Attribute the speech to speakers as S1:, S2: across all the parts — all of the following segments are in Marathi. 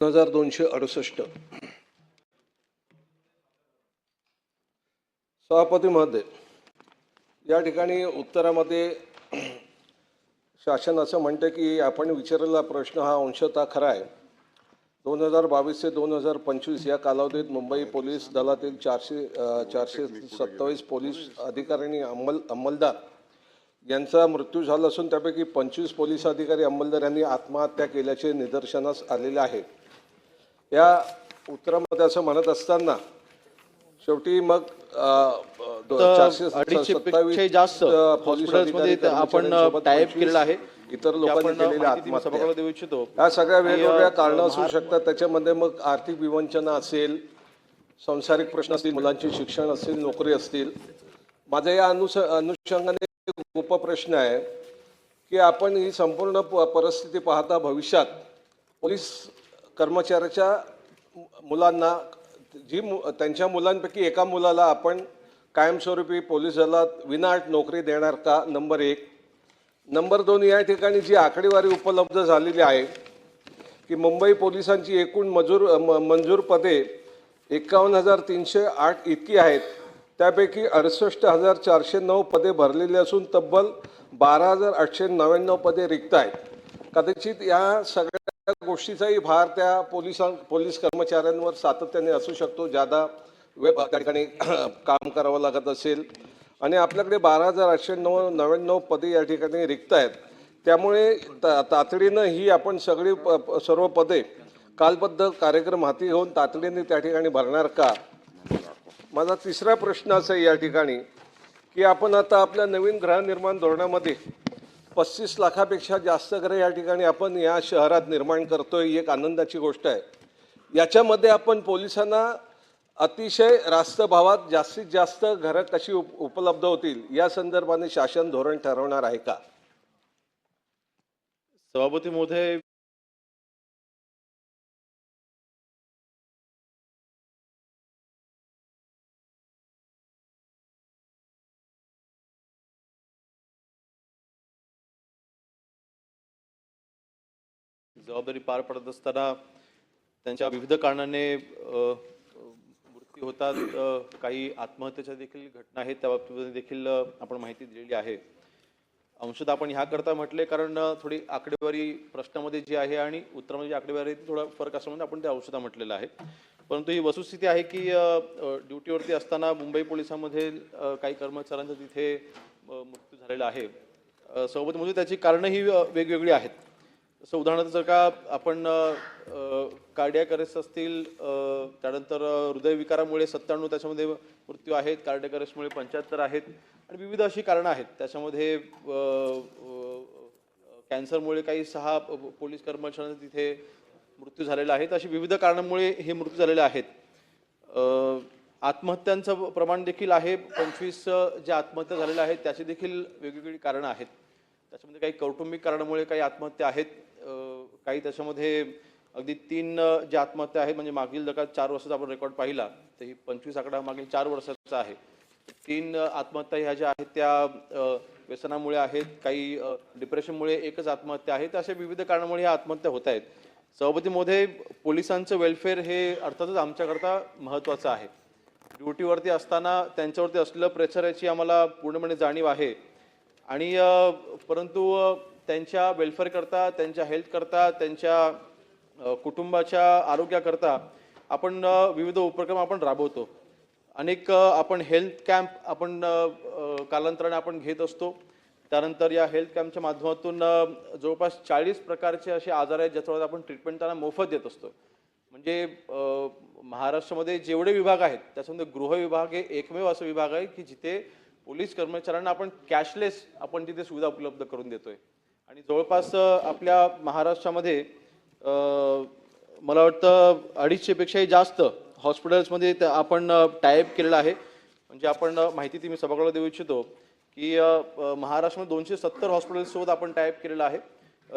S1: दोन हजार दोनशे अडुसष्ट. सभापती महोदय या ठिकाणी उत्तरामध्ये शासन असं म्हणतं की आपण विचारलेला प्रश्न हा अंशतः खरा आहे. दोन हजार बावीस ते दोन हजार पंचवीस या कालावधीत मुंबई पोलीस दलातील चारशे चारशे सत्तावीस पोलीस अधिकारी आणि अंमल अंमलदार यांचा मृत्यू झाला असून त्यापैकी पंचवीस पोलीस अधिकारी अंमलदार यांनी आत्महत्या केल्याचे निदर्शनास आलेले आहे. या उत्तरामध्ये असं म्हणत असताना शेवटी मग
S2: अडीचशे जास्त हॉस्पिटल्समध्ये आपण टाईप केलेलं आहे.
S1: इतर लोकांनी केलेल्या आत्महत्या.
S2: देऊ इच्छितो.
S1: या सगळ्या वेगवेगळ्या कारणं असू शकतात. त्याच्यामध्ये मग आर्थिक विवंचना असेल संसारिक प्रश्न असतील मुलांचे शिक्षण असतील नोकरी असतील. माझा या अनुस अनुषंगाने एक उपप्रश्न आहे की आपण ही संपूर्ण परिस्थिती पाहता भविष्यात पोलीस कर्मचाऱ्याच्या मुलांना जी मु त्यांच्या मुलांपैकी एका मुलाला आपण कायमस्वरूपी पोलीस दलात विनाट नोकरी देणार का? नंबर एक. नंबर दोन या ठिकाणी जी आकडेवारी उपलब्ध झालेली आहे की मुंबई पोलिसांची एकूण मजूर म- मंजूर पदे एकावन्न हजार तीनशे आठ इतकी आहेत. त्यापैकी अडुसष्ट हजार चारशे नऊ पदे भरलेली असून तब्बल बारा हजार आठशे नव्याण्णव पदे रिक्त आहेत. कदाचित या सगळ्या गोष्टीचाही भार त्या पोलिसां पोलीस कर्मचाऱ्यांवर सातत्याने असू शकतो. ज्यादा वेळ त्या ठिकाणी काम करावं लागत असेल. आणि आपल्याकडे बारा हजार आठशे नऊ नव्याण्णव पदे या ठिकाणी रिक्त आहेत त्यामुळे ता तातडीनं ही आपण सगळी प प- सर्व पदे कालबद्ध कार्यक्रम हाती घेऊन तातडीने त्या ठिकाणी भरणार का? माझा तिसरा प्रश्न असा आहे या ठिकाणी की आपण आता आपल्या नवीन गृहनिर्माण धोरणामध्ये पस्तीस लाखापेक्षा जास्त घरं या ठिकाणी आपण या शहरात निर्माण करतोय ही एक आनंदाची गोष्ट आहे. याच्यामध्ये आपण पोलिसांना अतिशय रास्त भावात जास्तीत जास्त घरं कशी उप उपलब्ध होतील या संदर्भाने शासन धोरण ठरवणार आहे का?
S2: सभापती महोदय जबाबदारी पार पडत असताना त्यांच्या विविध कारणाने मृत्यू होतात. काही आत्महत्येच्या देखील घटना आहेत त्या बाबतीमध्ये देखील आपण माहिती दिलेली आहे. अंशतः आपण ह्याकरता म्हटले कारण थोडी आकडेवारी प्रश्नामध्ये जी आहे आणि उत्तरामध्ये जी आकडेवारी थोडा फरक असल्यामुळे आपण ते अंशतः म्हटलेलं आहे. परंतु ही वस्तुस्थिती आहे की ड्युटीवरती असताना मुंबई पोलिसांमध्ये काही कर्मचाऱ्यांचा तिथे मृत्यू झालेला आहे. सोबत म्हणजे त्याची कारणंही वेगवेगळी आहेत. जसं उदाहरणार्थ जर का आपण कार्डियाक अरेस्ट असतील त्यानंतर हृदयविकारामुळे सत्त्याण्णव त्याच्यामध्ये मृत्यू आहेत कार्डियाक अरेस्टमुळे पंच्याहत्तर आहेत आणि विविध अशी कारणं आहेत. त्याच्यामध्ये कॅन्सरमुळे काही सहा पोलीस कर्मचाऱ्यांना तिथे मृत्यू झालेला आहेत अशी विविध कारणांमुळे हे मृत्यू झालेले आहेत. आत्महत्यांचं प्रमाण देखील आहे. पंचवीस ज्या आत्महत्या झालेल्या आहेत त्याची देखील वेगवेगळी कारणं आहेत. त्याच्यामध्ये काही कौटुंबिक कारणामुळे काही आत्महत्या आहेत. काही त्याच्यामध्ये अगदी तीन ज्या आत्महत्या आहेत म्हणजे मागील जर का चार वर्षाचा आपण रेकॉर्ड पाहिला तर ही पंचवीस आकडा मागील चार वर्षाचा आहे. तीन आत्महत्या ह्या ज्या आहेत त्या व्यसनामुळे आहेत काही डिप्रेशनमुळे एकच आत्महत्या आहे तर अशा विविध कारणामुळे ह्या आत्महत्या होत आहेत. सभापतीमध्ये पोलिसांचं वेलफेअर हे अर्थातच आमच्याकरता महत्त्वाचं आहे. ड्युटीवरती असताना त्यांच्यावरती असलेलं प्रेशर याची आम्हाला पूर्णपणे जाणीव आहे. आणि परंतु त्यांच्या वेलफेअरकरता त्यांच्या हेल्थकरता त्यांच्या कुटुंबाच्या आरोग्याकरता आपण विविध उपक्रम आपण राबवतो. अनेक आपण हेल्थ कॅम्प आपण कालांतराने आपण घेत असतो. त्यानंतर या हेल्थ कॅम्पच्या माध्यमातून जवळपास चाळीस प्रकारचे असे आजार आहेत ज्याच्यावर आपण ट्रीटमेंट त्यांना मोफत देत असतो. म्हणजे महाराष्ट्रामध्ये जेवढे विभाग आहेत त्याच्यामध्ये गृह विभाग हे एकमेव असं विभाग आहे की जिथे पोलीस कर्मचाऱ्यांना आपण कॅशलेस आपण तिथे सुविधा उपलब्ध करून देतोय. आणि जवळपास आपल्या महाराष्ट्रामध्ये मला वाटतं अडीचशेपेक्षाही जास्त हॉस्पिटल्समध्ये आपण टायप केलेलं आहे. म्हणजे आपण माहिती ती मी सभागृहाला देऊ इच्छितो की महाराष्ट्रामध्ये दोनशे सत्तर हॉस्पिटल्ससोबत आपण टायप केलेलं आहे.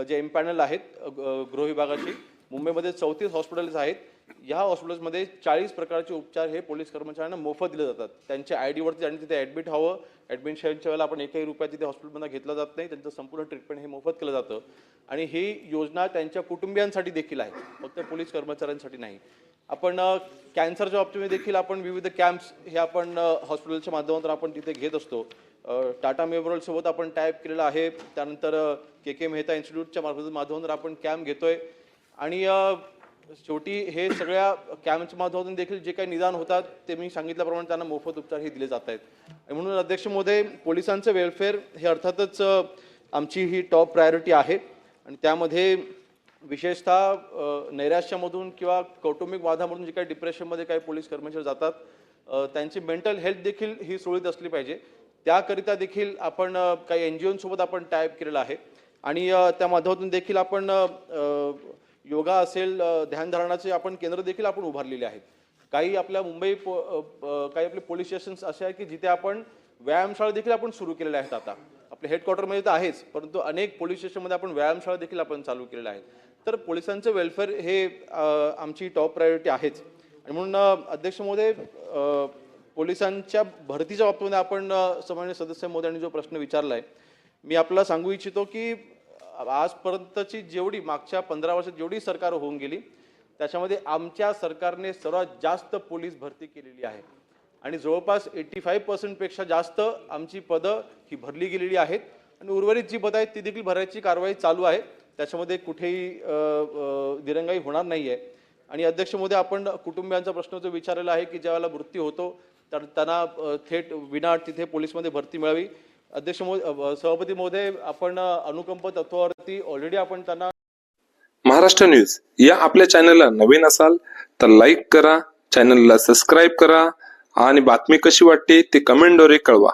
S2: जे एम्पॅनल आहेत ग- गृह विभागाची. मुंबईमध्ये चौतीस हॉस्पिटल्स आहेत. ह्या हॉस्पिटल्समध्ये चाळीस प्रकारचे उपचार हे पोलीस कर्मचाऱ्यांना मोफत दिले जातात. त्यांच्या आय डीवरती आणि तिथे ॲडमिट हवं. ॲडमिशनच्या वेळेला आपण एकही रुपया तिथे हॉस्पिटलमध्ये घेतला जात नाही. त्यांचं संपूर्ण ट्रीटमेंट हे मोफत केलं जातं. आणि ही योजना त्यांच्या कुटुंबियांसाठी देखील आहे. फक्त पोलीस कर्मचाऱ्यांसाठी नाही. आपण कॅन्सरच्या बाबतीमध्ये देखील आपण विविध कॅम्प्स हे आपण हॉस्पिटलच्या माध्यमातून आपण तिथे घेत असतो. टाटा मेमोरियलसोबत आपण टाईप केलेला आहे. त्यानंतर के के मेहता इन्स्टिट्यूटच्या मार्फत माध्यमातून आपण कॅम्प घेतोय. आणि शेवटी हे सगळ्या कॅम्पच्या माध्यमातून देखील जे काही निदान होतात ते मी सांगितल्याप्रमाणे त्यांना मोफत उपचार हे दिले जात आहेत. म्हणून अध्यक्ष महोदय पोलिसांचं वेलफेअर हे अर्थातच आमची ही टॉप प्रायोरिटी आहे. आणि त्यामध्ये विशेषतः नैराश्यामधून किंवा कौटुंबिक वादामधून जे काही डिप्रेशनमध्ये काही पोलीस कर्मचारी जातात त्यांची मेंटल हेल्थ देखील ही सुरळीत असली पाहिजे. त्याकरिता देखील आपण काही एन जी ओंसोबत आपण टाईप केलेलं आहे. आणि त्या माध्यमातून देखील आपण योगा असेल ध्यानधारणाचे आपण केंद्र देखील आपण उभारलेले आहेत. काही आपल्या मुंबई पो काही आपले पोलीस स्टेशन्स असे आहेत की जिथे आपण व्यायामशाळा देखील आपण सुरू केलेल्या आहेत आता. आपल्या हेडक्वार्टरमध्ये तर आहेच परंतु अनेक पोलीस स्टेशनमध्ये आपण व्यायामशाळा देखील आपण चालू केलेल्या आहेत. तर पोलिसांचं वेलफेअर हे आमची टॉप प्रायोरिटी आहेच. आणि म्हणून अध्यक्ष महोदय पोलिसांच्या भरतीच्या बाबतीमध्ये आपण सामान्य सदस्य महोदयांनी जो प्रश्न विचारला आहे मी आपल्याला सांगू इच्छितो की आजपर्यंतची जेवढी मागच्या पंधरा वर्षात जेवढी सरकार होऊन गेली त्याच्यामध्ये आमच्या सरकारने सर्वात जास्त पोलीस भरती केलेली आहे. आणि जवळपास एट्टी फाईव्ह पर्सेंटपेक्षा जास्त आमची पदं ही भरली गेलेली आहेत. आणि उर्वरित जी पदं आहेत ती देखील भरायची कारवाई चालू आहे. त्याच्यामध्ये कुठेही दिरंगाई होणार नाही आहे आणि अध्यक्ष मोदी आपण कुटुंबियांचा प्रश्न जो विचारलेला आहे की ज्यावेळेला मृत्यू होतो तर त्यांना थेट विनाट तिथे पोलीसमध्ये भरती मिळावी. अध्यक्ष महोदय सभापती महोदय आपण अनुकंप तत्वावरती ऑलरेडी आपण त्यांना
S3: महाराष्ट्र न्यूज. या आपल्या चॅनलला नवीन असाल तर लाईक करा चॅनलला सबस्क्राईब करा आणि बातमी कशी वाटते ते कमेंटद्वारे कळवा.